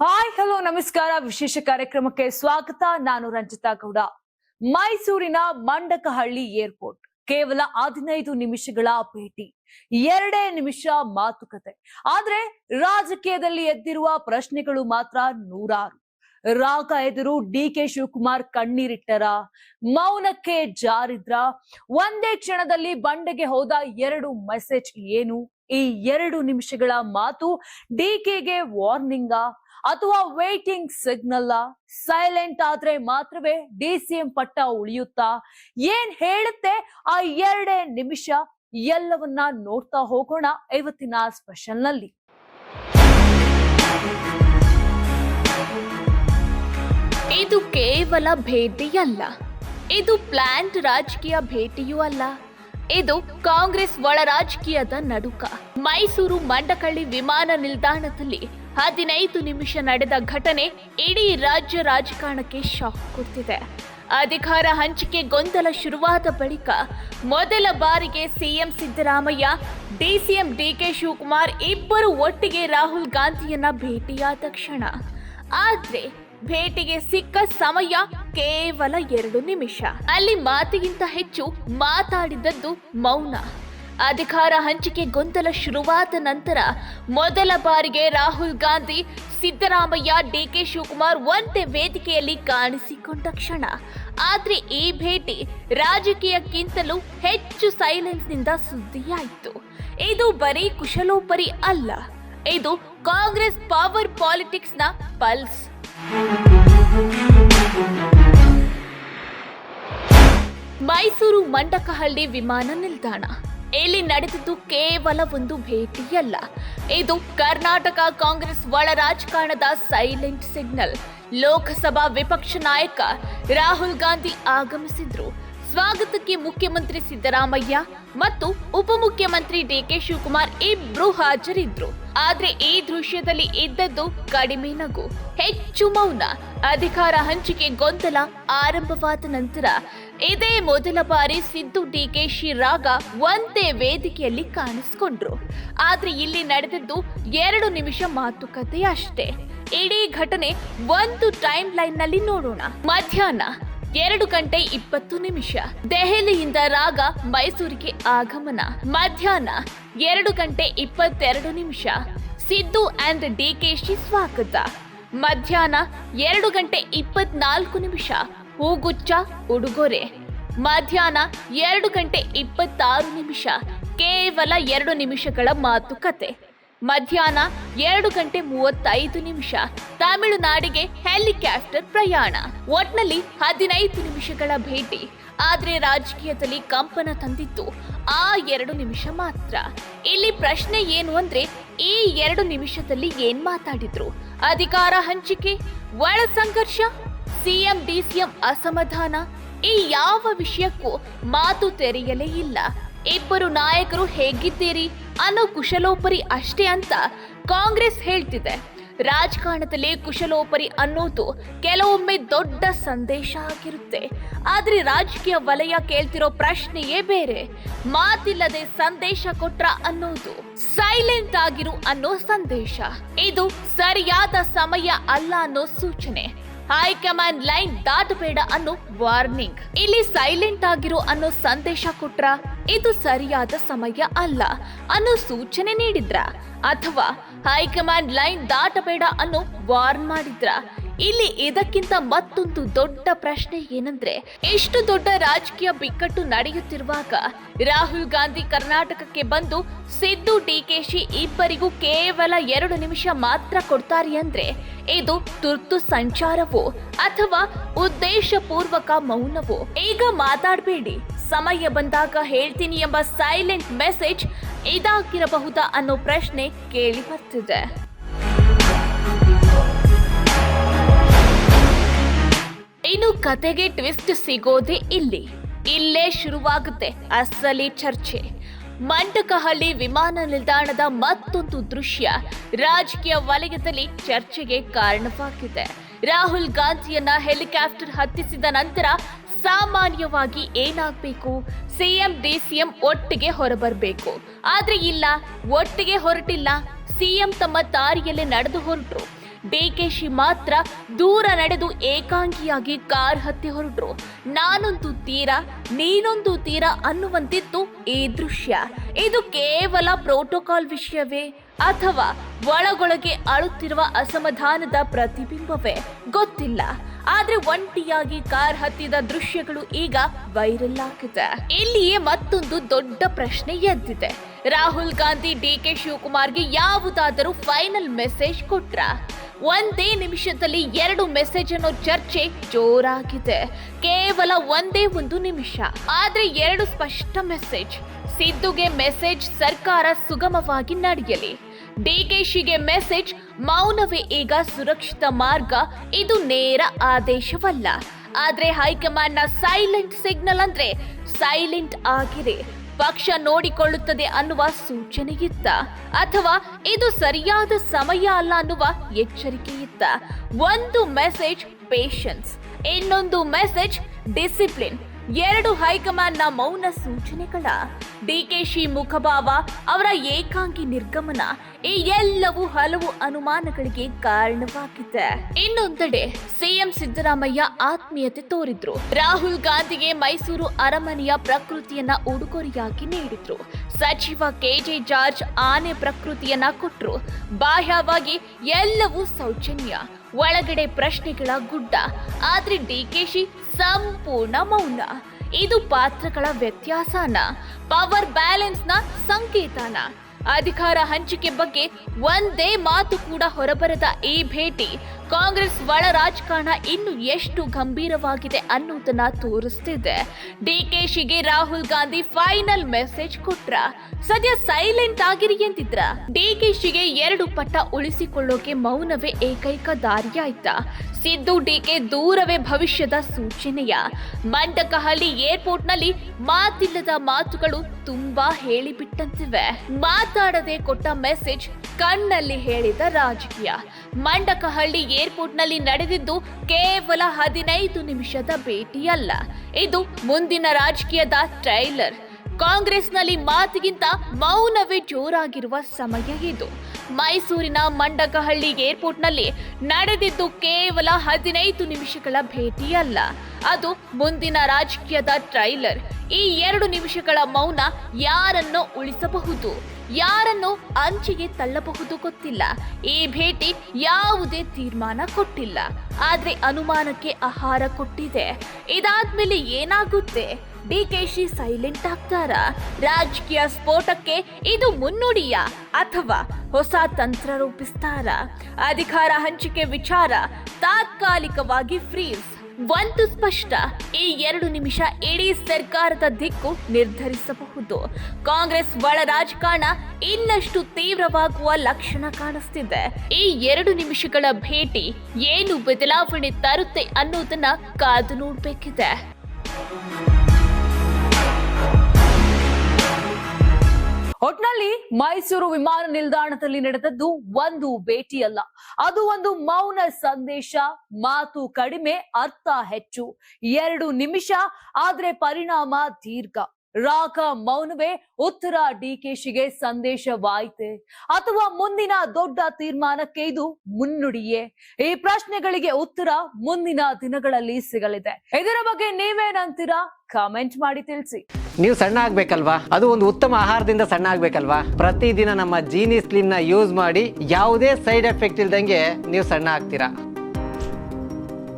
Hi hello ನಮಸ್ಕಾರ ವಿಶೇಷ ಕಾರ್ಯಕ್ರಮಕ್ಕೆ ಸ್ವಾಗತ ನಾನು ರಂಜಿತಾ ಗೌಡ ಮೈಸೂರಿನ ಮಂಡಕಹಳ್ಳಿ ಏರ್ಪೋರ್ಟ್ ಕೇವಲ ಹದಿನೈದು ನಿಮಿಷಗಳ ಭೇಟಿ ಎರಡೇ ನಿಮಿಷ ಮಾತುಕತೆ ಆದ್ರೆ ರಾಜಕೀಯದಲ್ಲಿ ಎದ್ದಿರುವ ಪ್ರಶ್ನೆಗಳು ಮಾತ್ರ ನೂರಾರು ರಾಗ ಎದುರು ಡಿ ಕೆ ಶಿವಕುಮಾರ್ ಕಣ್ಣೀರಿಟ್ಟರ ಮೌನಕ್ಕೆ ಜಾರಿದ್ರ ಒಂದೇ ಕ್ಷಣದಲ್ಲಿ ಬಂಡೆಗೆ ಹೋದ ಎರಡು ಮೆಸೇಜ್ ಏನು ಈ ಎರಡು ನಿಮಿಷಗಳ ಮಾತು ಡಿ ಕೆಗೆ ವಾರ್ನಿಂಗ ಅಥವಾ ವೇಟಿಂಗ್ ಸಿಗ್ನಲ್ ಸೈಲೆಂಟ್ ಆದ್ರೆ ಮಾತ್ರವೇ ಡಿ ಸಿ ಎಂ ಪಟ್ಟ ಉಳಿಯುತ್ತಾ? ಏನ್ ಹೇಳುತ್ತೆ? ಆ ಎರಡೇ ನಿಮಿಷ ಎಲ್ಲವನ್ನ ನೋಡ್ತಾ ಹೋಗೋಣ ಇವತ್ತಿನ ಸ್ಪೆಷಲ್ನಲ್ಲಿ. ಇದು ಕೇವಲ ಭೇಟಿಯಲ್ಲ. ಇದು ಪ್ಲಾಂಟ್ ರಾಜಕೀಯ ಭೇಟಿಯೂ ಅಲ್ಲ. ಇದು ಕಾಂಗ್ರೆಸ್ ಒಳ ರಾಜಕೀಯದ ನಡುಕ. ಮೈಸೂರು ಮಂಡಕಳ್ಳಿ ವಿಮಾನ ನಿಲ್ದಾಣದಲ್ಲಿ ಹದಿನೈದು ನಿಮಿಷ ನಡೆದ ಘಟನೆ ಇಡೀ ರಾಜ್ಯ ರಾಜಕಾರಣಕ್ಕೆ ಶಾಕ್ ಕೊಡ್ತಿದೆ. ಅಧಿಕಾರ ಹಂಚಿಕೆ ಗೊಂದಲ ಶುರುವಾದ ಬಳಿಕ ಮೊದಲ ಬಾರಿಗೆ CM Siddaramaiah, DCM DK Shivakumar ಇಬ್ಬರು ಒಟ್ಟಿಗೆ ರಾಹುಲ್ ಗಾಂಧಿಯನ್ನ ಭೇಟಿಯಾದ ಕ್ಷಣ. ಆದ್ರೆ ಭೇಟಿಗೆ ಸಿಕ್ಕ ಸಮಯ ಕೇವಲ ಎರಡು ನಿಮಿಷ. ಅಲ್ಲಿ ಮಾತಿಗಿಂತ ಹೆಚ್ಚು ಮಾತಾಡಿದದ್ದು ಮೌನ. ಅಧಿಕಾರ ಹಂಚಿಕೆ ಗೊಂದಲ ಶುರುವಾದ ನಂತರ ಮೊದಲ ಬಾರಿಗೆ ರಾಹುಲ್ ಗಾಂಧಿ, ಸಿದ್ದರಾಮಯ್ಯ, ಡಿಕೆ ಶಿವಕುಮಾರ್ ಒಂದೇ ವೇದಿಕೆಯಲ್ಲಿ ಕಾಣಿಸಿಕೊಂಡ ಕ್ಷಣ. ಆದ್ರೆ ಈ ಭೇಟಿ ರಾಜಕೀಯಕ್ಕಿಂತಲೂ ಹೆಚ್ಚು ಸೈಲೆನ್ಸ್ನಿಂದ ಸುದ್ದಿಯಾಯಿತು. ಇದು ಬರೀ ಕುಶಲೋಪರಿ ಅಲ್ಲ. ಇದು ಕಾಂಗ್ರೆಸ್ ಪವರ್ ಪಾಲಿಟಿಕ್ಸ್ನ ಪಲ್ಸ್. ಮೈಸೂರು ಮಂಡಕಹಳ್ಳಿ ವಿಮಾನ ನಿಲ್ದಾಣ. ಇಲ್ಲಿ ನಡೆದಿದ್ದು ಕೇವಲ ಒಂದು ಭೇಟಿಯಲ್ಲ. ಇದು ಕರ್ನಾಟಕ ಕಾಂಗ್ರೆಸ್ ಒಳ ರಾಜಕಾರಣದ ಸೈಲೆಂಟ್ ಸಿಗ್ನಲ್. ಲೋಕಸಭಾ ವಿಪಕ್ಷ ನಾಯಕ ರಾಹುಲ್ ಗಾಂಧಿ ಆಗಮಿಸಿದ್ರು. ಸ್ವಾಗತಕ್ಕೆ ಮುಖ್ಯಮಂತ್ರಿ ಸಿದ್ದರಾಮಯ್ಯ ಮತ್ತು ಉಪಮುಖ್ಯಮಂತ್ರಿ ಡಿ ಕೆ ಶಿವಕುಮಾರ್ ಇಬ್ರು ಹಾಜರಿದ್ರು. ಆದ್ರೆ ಈ ದೃಶ್ಯದಲ್ಲಿ ಇದ್ದದ್ದು ಕಡಿಮೆ ನಗು. ಹೆಚ್ಚು ಮೌನ. ಅಧಿಕಾರ ಹಂಚಿಕೆ ಗೊಂದಲ ಆರಂಭವಾದ ನಂತರ ಇದೇ ಮೊದಲ ಬಾರಿ ಸಿದ್ದು ಡಿಕೆಶಿ ರಾಗ ಒಂದೇ ವೇದಿಕೆಯಲ್ಲಿ ಕಾಣಿಸ್ಕೊಂಡ್ರು. ಆದ್ರೆ ಇಲ್ಲಿ ನಡೆದದ್ದು ಎರಡು ನಿಮಿಷ ಮಾತುಕತೆ ಅಷ್ಟೇ. ಇಡೀ ಘಟನೆ ಒಂದು ಟೈಮ್ ಲೈನ್ನಲ್ಲಿ ನೋಡೋಣ. ಮಧ್ಯಾಹ್ನ ಎರಡು ಗಂಟೆ ಇಪ್ಪತ್ತು ನಿಮಿಷ. ದೆಹಲಿಯಿಂದ ರಾಗ ಮೈಸೂರಿಗೆ ಆಗಮನ. ಮಧ್ಯಾಹ್ನ ಎರಡು ಗಂಟೆ ಇಪ್ಪತ್ತೆರಡು ನಿಮಿಷ. ಸಿದ್ದು ಅಂಡ್ ಶಿ ಸ್ವಾಗತ. ಮಧ್ಯಾಹ್ನ ಎರಡು ಗಂಟೆ ಇಪ್ಪತ್ನಾಲ್ಕು ನಿಮಿಷ. ಹೂಗುಚ್ಚ ಉಡುಗೊರೆ. ಮಧ್ಯಾಹ್ನ ಎರಡು ಗಂಟೆ ಇಪ್ಪತ್ತಾರು ನಿಮಿಷ, ಕೇವಲ ಎರಡು ನಿಮಿಷಗಳ ಮಾತುಕತೆ. ಮಧ್ಯಾಹ್ನ ಎರಡು ಗಂಟೆ ಮೂವತ್ತೈದು ನಿಮಿಷ, ತಮಿಳುನಾಡಿಗೆ ಹೆಲಿಕಾಪ್ಟರ್ ಪ್ರಯಾಣ. ಒಟ್ನಲ್ಲಿ ಹದಿನೈದು ನಿಮಿಷಗಳ ಭೇಟಿ. ಆದರೆ ರಾಜಕೀಯದಲ್ಲಿ ಕಂಪನ ತಂದಿತ್ತು, ಆ ಎರಡು ನಿಮಿಷ ಮಾತ್ರ. ಇಲ್ಲಿ ಪ್ರಶ್ನೆ ಏನು ಅಂದ್ರೆ, ಈ ಎರಡು ನಿಮಿಷದಲ್ಲಿ ಏನ್ ಮಾತಾಡಿದ್ರು? ಅಧಿಕಾರ ಹಂಚಿಕೆ, ಒಳ ಸಂಘರ್ಷ? ಸಿಎಂ, ಡಿಸಿಎಂ ಅಸಮಾಧಾನ? ಈ ಯಾವ ವಿಷಯಕ್ಕೂ ಮಾತು ತೆರೆಯಲೇ ಇಲ್ಲ. ಇಬ್ಬರು ನಾಯಕರು ಹೇಗಿದ್ದೀರಿ? ಅನ್ನೋ ಕುಶಲೋಪರಿ ಅಷ್ಟೇ ಅಂತ ಕಾಂಗ್ರೆಸ್ ಹೇಳ್ತಿದೆ. ರಾಜಕಾರಣದಲ್ಲಿ ಕುಶಲೋಪರಿ ಅನ್ನೋದು ಕೆಲವೊಮ್ಮೆ ದೊಡ್ಡ ಸಂದೇಶ ಆಗಿರುತ್ತೆ. ಆದ್ರೆ ರಾಜಕೀಯ ವಲಯ ಕೇಳ್ತಿರೋ ಪ್ರಶ್ನೆಯೇ ಬೇರೆ. ಮಾತಿಲ್ಲದೆ ಸಂದೇಶ ಕೊಟ್ರ ಅನ್ನೋದು ಸೈಲೆಂಟ್ ಆಗಿರು ಅನ್ನೋ ಸಂದೇಶ. ಇದು ಸರಿಯಾದ ಸಮಯ ಅಲ್ಲ ಅನ್ನೋ ಸೂಚನೆ. ಹೈಕಮಾಂಡ್ ಲೈನ್ ದಾಟಬೇಡ ಅನ್ನೋ ವಾರ್ನಿಂಗ್ ಇಲ್ಲಿ ಸೈಲೆಂಟ್ ಆಗಿರೋ ಅನ್ನೋ ಸಂದೇಶ ಕೊಟ್ರ? ಇದು ಸರಿಯಾದ ಸಮಯ ಅಲ್ಲ ಅನ್ನೋ ಸೂಚನೆ ನೀಡಿದ್ರ? ಅಥವಾ ಹೈಕಮಾಂಡ್ ಲೈನ್ ದಾಟಬೇಡ ಅನ್ನೋ ವಾರ್ನ್ ಮಾಡಿದ್ರ? ಇಲ್ಲಿ ಇದಕ್ಕಿಂತ ಮತ್ತೊಂದು ದೊಡ್ಡ ಪ್ರಶ್ನೆ ಏನಂದ್ರೆ, ಇಷ್ಟು ದೊಡ್ಡ ರಾಜಕೀಯ ಬಿಕ್ಕಟ್ಟು ನಡೆಯುತ್ತಿರುವಾಗ ರಾಹುಲ್ ಗಾಂಧಿ ಕರ್ನಾಟಕಕ್ಕೆ ಬಂದು ಸಿದ್ದು ಡಿಕೆಶಿ ಇಬ್ಬರಿಗೂ ಕೇವಲ ಎರಡು ನಿಮಿಷ ಮಾತ್ರ ಕೊಡ್ತಾರೆ ಅಂದ್ರೆ ಇದು ತುರ್ತು ಸಂಚಾರವೋ ಅಥವಾ ಉದ್ದೇಶಪೂರ್ವಕ ಮೌನವೋ? ಈಗ ಮಾತಾಡಬೇಡಿ. ಸಮಯ ಬಂದಾಗ ಹೇಳ್ತೀನಿ ಎಂಬ ಸೈಲೆಂಟ್ ಮೆಸೇಜ್ ಇದಾಗಿರಬಹುದಾ ಅನ್ನೋ ಪ್ರಶ್ನೆ ಕೇಳಿ ಬರ್ತಿದೆ. ಕತೆಗೆ ಟ್ವಿಸ್ಟ್ ಸಿಗೋದೇ ಇಲ್ಲಿ. ಇಲ್ಲೇ ಶುರುವಾಗುತ್ತೆ ಅಸಲಿ ಚರ್ಚೆ. ಮಂಟಕಹಳ್ಳಿ ವಿಮಾನ ನಿಲ್ದಾಣದ ಮತ್ತೊಂದು ದೃಶ್ಯ ರಾಜಕೀಯ ವಲಯದಲ್ಲಿ ಚರ್ಚೆಗೆ ಕಾರಣವಾಗಿದೆ. ರಾಹುಲ್ ಗಾಂಧಿಯನ್ನ ಹೆಲಿಕಾಪ್ಟರ್ ಹತ್ತಿಸಿದ ನಂತರ ಸಾಮಾನ್ಯವಾಗಿ ಏನಾಗಬೇಕು? ಸಿಎಂ, ಡಿಸಿಎಂ ಒಟ್ಟಿಗೆ ಹೊರಬರಬೇಕು. ಆದ್ರೆ ಇಲ್ಲ, ಒಟ್ಟಿಗೆ ಹೊರಟಿಲ್ಲ. ಸಿಎಂ ತಮ್ಮ ದಾರಿಯಲ್ಲೇ ನಡೆದು ಹೊರಟರು. ಡಿಕೆಶಿ ಮಾತ್ರ ದೂರ ನಡೆದು ಏಕಾಂಗಿಯಾಗಿ ಕಾರ್ ಹತ್ತಿ ಹೊರಟ್ರು. ನಾನೊಂದು ತೀರ, ನೀನೊಂದು ತೀರ ಅನ್ನುವಂತಿತ್ತು ಈ ದೃಶ್ಯ. ಇದು ಕೇವಲ ಪ್ರೋಟೋಕಾಲ್ ವಿಷಯವೇ? ಅಥವಾ ಒಳಗೊಳಗೆ ಅಳುತ್ತಿರುವ ಅಸಮಾಧಾನದ ಪ್ರತಿಬಿಂಬವೇ? ಗೊತ್ತಿಲ್ಲ. ಆದ್ರೆ ಒಂಟಿಯಾಗಿ ಕಾರ್ ಹತ್ತಿದ ದೃಶ್ಯಗಳು ಈಗ ವೈರಲ್ ಆಗಿದೆ ಇಲ್ಲಿಯೇ ಮತ್ತೊಂದು ದೊಡ್ಡ ಪ್ರಶ್ನೆ ಎದ್ದಿದೆ. ರಾಹುಲ್ ಗಾಂಧಿ ಡಿ ಕೆ ಶಿವಕುಮಾರ್ಗೆ ಯಾವುದಾದರೂ ಫೈನಲ್ ಮೆಸೇಜ್ ಕೊಟ್ರ? ಒಂದೇ ನಿಮಿಷದಲ್ಲಿ ಎರಡು ಮೆಸೇಜ್ ಅನ್ನೋ ಚರ್ಚೆ ಜೋರಾಗಿದೆ. ಕೇವಲ ಒಂದೇ ಒಂದು ನಿಮಿಷ. ಆದ್ರೆ ಎರಡು ಸ್ಪಷ್ಟ ಮೆಸೇಜ್. ಸಿದ್ದುಗೆ ಮೆಸೇಜ್ ಸರ್ಕಾರ ಸುಗಮವಾಗಿ ನಡೆಯಲಿ. ಡಿಕೆಶಿಗೆ ಮೆಸೇಜ್, ಮೌನವೇ ಈಗ ಸುರಕ್ಷಿತ ಮಾರ್ಗ, ಇದು ನೇರ ಆದೇಶವಲ್ಲ. ಆದ್ರೆ ಹೈಕಮಾಂಡ್ನ ಸೈಲೆಂಟ್ ಸಿಗ್ನಲ್ ಅಂದ್ರೆ ಸೈಲೆಂಟ್ ಆಗಿದೆ. ಪಕ್ಷ ನೋಡಿಕೊಳ್ಳುತ್ತದೆ ಅನ್ನುವ ಸೂಚನೆಯಿತ್ತ. ಅಥವಾ ಇದು ಸರಿಯಾದ ಸಮಯ ಅಲ್ಲ ಅನ್ನುವ ಎಚ್ಚರಿಕೆಯಿತ್ತ. ಒಂದು ಮೆಸೇಜ್ ಪೇಷನ್ಸ್ ಇನ್ನೊಂದು ಮೆಸೇಜ್ ಡಿಸಿಪ್ಲಿನ್ ಎರಡು ಹೈಕಮಾಂಡ್ನ ಮೌನ ಸೂಚನೆಗಳ. ಡಿಕೆಶಿ ಮುಖಭಾವ, ಅವರ ಏಕಾಂಗಿ ನಿರ್ಗಮನ, ಈ ಎಲ್ಲವೂ ಹಲವು ಅನುಮಾನಗಳಿಗೆ ಕಾರಣವಾಗಿದೆ. ಇನ್ನೊಂದೆಡೆ ಸಿಎಂ ಸಿದ್ದರಾಮಯ್ಯ ಆತ್ಮೀಯತೆ ತೋರಿದ್ರು. ರಾಹುಲ್ ಗಾಂಧಿಗೆ ಮೈಸೂರು ಅರಮನೆಯ ಪ್ರಕೃತಿಯನ್ನ ಉಡುಗೊರೆಯಾಗಿ ನೀಡಿದ್ರು. ಸಚಿವ ಕೆಜೆ ಜಾರ್ಜ್ ಆನೆ ಪ್ರಕೃತಿಯನ್ನ ಕೊಟ್ಟರು ಬಾಹ್ಯವಾಗಿ ಎಲ್ಲವೂ ಸೌಜನ್ಯ, ಒಳಗಡೆ ಪ್ರಶ್ನೆಗಳ ಗುಡ್ಡ, ಆದ್ರೆ ಡಿಕೆಶಿ ಸಂಪೂರ್ಣ ಮೌನ. ಇದು ಪಾತ್ರಗಳ ವ್ಯತ್ಯಾಸನ, ಪವರ್ ಬ್ಯಾಲೆನ್ಸ್ನ ಸಂಕೇತನ. ಅಧಿಕಾರ ಹಂಚಿಕೆ ಬಗ್ಗೆ ಒಂದೇ ಮಾತು ಕೂಡ ಹೊರಬರದ ಈ ಭೇಟಿ ಕಾಂಗ್ರೆಸ್ ಒಳ ರಾಜಕಾರಣ ಇನ್ನು ಎಷ್ಟು ಗಂಭೀರವಾಗಿದೆ ಅನ್ನೋದನ್ನ ತೋರಿಸ್ತಿದೆ. ಡಿಕೆಶಿಗೆ ರಾಹುಲ್ ಗಾಂಧಿ ಫೈನಲ್ ಮೆಸೇಜ್ ಕೊಟ್ರ. ಸದ್ಯ ಸೈಲೆಂಟ್ ಆಗಿರಿ ಎಂದಿದ್ರ. ಡಿಕೆಶಿಗೆ ಎರಡು ಪಟ್ಟ ಉಳಿಸಿಕೊಳ್ಳೋಕೆ ಮೌನವೇ ಏಕೈಕ ದಾರಿಯಾಯ್ತಾ. ಸಿದ್ದು ಡಿಕೆ ದೂರವೇ ಭವಿಷ್ಯದ ಸೂಚನೆಯ. ಮಂಡಕಹಳ್ಳಿ ಏರ್ಪೋರ್ಟ್ನಲ್ಲಿ ಮಾತಿಲ್ಲದ ಮಾತುಗಳು ತುಂಬಾ ಹೇಳಿಬಿಟ್ಟಂತಿವೆ. ಮಾತಾಡದೆ ಕೊಟ್ಟ ಮೆಸೇಜ್ ಕಣ್ಣಲ್ಲಿ ಹೇಳಿದ ರಾಜಕೀಯ. ಮಂಡಕಹಳ್ಳಿ ಏರ್ಪೋರ್ಟ್ನಲ್ಲಿ ನಡೆದಿದ್ದು ಕೇವಲ ಹದಿನೈದು ನಿಮಿಷದ ಭೇಟಿಯಲ್ಲ. ಇದು ಮುಂದಿನ ರಾಜಕೀಯದ ಟ್ರೈಲರ್. ಕಾಂಗ್ರೆಸ್ನಲ್ಲಿ ಮಾತಿಗಿಂತ ಮೌನವೇ ಜೋರಾಗಿರುವ ಸಮಯ ಇದು. ಮೈಸೂರಿನ ಮಂಡಕಹಳ್ಳಿ ಏರ್ಪೋರ್ಟ್ನಲ್ಲಿ ನಡೆದಿದ್ದು ಕೇವಲ ಹದಿನೈದು ನಿಮಿಷಗಳ ಭೇಟಿಯಲ್ಲ. ಅದು ಮುಂದಿನ ರಾಜಕೀಯದ ಟ್ರೈಲರ್. ಈ ಎರಡು ನಿಮಿಷಗಳ ಮೌನ ಯಾರನ್ನು ಉಳಿಸಬಹುದು? ಯಾರನ್ನು ಅಂಚಿಗೆ ತಳ್ಳಬಹುದು ಗೊತ್ತಿಲ್ಲ. ಈ ಭೇಟಿ ಯಾವುದೇ ತೀರ್ಮಾನ ಕೊಟ್ಟಿಲ್ಲ. ಆದ್ರೆ ಅನುಮಾನಕ್ಕೆ ಆಹಾರ ಕೊಟ್ಟಿದೆ. ಇದಾದ್ಮೇಲೆ ಏನಾಗುತ್ತೆ? ಡಿಕೆಶಿ ಸೈಲೆಂಟ್ ಆಗ್ತಾರ? ರಾಜಕೀಯ ಸ್ಫೋಟಕ್ಕೆ ಇದು ಮುನ್ನುಡಿಯ? ಅಥವಾ ಹೊಸ ತಂತ್ರ ರೂಪಿಸ್ತಾರ? ಅಧಿಕಾರ ಹಂಚಿಕೆ ವಿಚಾರ ತಾತ್ಕಾಲಿಕವಾಗಿ ಫ್ರೀಸ್? ಒಂದು ಸ್ಪಷ್ಟ, ಈ ಎರಡು ನಿಮಿಷ ಇಡೀ ಸರ್ಕಾರದ ದಿಕ್ಕು ನಿರ್ಧರಿಸಬಹುದು. ಕಾಂಗ್ರೆಸ್ ಒಳ ರಾಜಕಾರಣ ಇನ್ನಷ್ಟು ತೀವ್ರವಾಗುವ ಲಕ್ಷಣ ಕಾಣಿಸ್ತಿದೆ. ಈ ಎರಡು ನಿಮಿಷಗಳ ಭೇಟಿ ಏನು ಬದಲಾವಣೆ ತರುತ್ತೆ ಅನ್ನೋದನ್ನ ಕಾದು ನೋಡ್ಬೇಕಿದೆ. ಒಟ್ನಲ್ಲಿ ಮೈಸೂರು ವಿಮಾನ ನಿಲ್ದಾಣದಲ್ಲಿ ನಡೆದದ್ದು ಒಂದು ಭೇಟಿಯಲ್ಲ. ಅದು ಒಂದು ಮೌನ ಸಂದೇಶ, ಮಾತು ಕಡಿಮೆ, ಅರ್ಥ ಹೆಚ್ಚು. ಎರಡು ನಿಮಿಷ, ಆದ್ರೆ ಪರಿಣಾಮ ದೀರ್ಘ. ರಾಗ ಮೌನವೇ ಉತ್ತರ ಡಿಕೆಶಿಗೆ ಸಂದೇಶವಾಯಿತೆ. ಅಥವಾ ಮುಂದಿನ ದೊಡ್ಡ ತೀರ್ಮಾನಕ್ಕೆ ಇದು ಮುನ್ನುಡಿಯೇ. ಈ ಪ್ರಶ್ನೆಗಳಿಗೆ ಉತ್ತರ ಮುಂದಿನ ದಿನಗಳಲ್ಲಿ ಸಿಗಲಿದೆ. ಇದರ ಬಗ್ಗೆ ನೀವೇನಂತೀರಾ? ಕಾಮೆಂಟ್ ಮಾಡಿ ತಿಳಿಸಿ. ನೀವು ಸಣ್ಣ ಆಗ್ಬೇಕಲ್ವಾ? ಅದು ಒಂದು ಉತ್ತಮ ಆಹಾರದಿಂದ ಸಣ್ಣ ಆಗ್ಬೇಕಲ್ವಾ? ಪ್ರತಿದಿನ ನಮ್ಮ ಜೀನಿ ಸ್ಲಿಮ್ನ ಯೂಸ್ ಮಾಡಿ ಯಾವುದೇ ಸೈಡ್ ಎಫೆಕ್ಟ್ ಇಲ್ದಂಗೆ ನೀವು ಸಣ್ಣ ಆಗ್ತೀರಾ?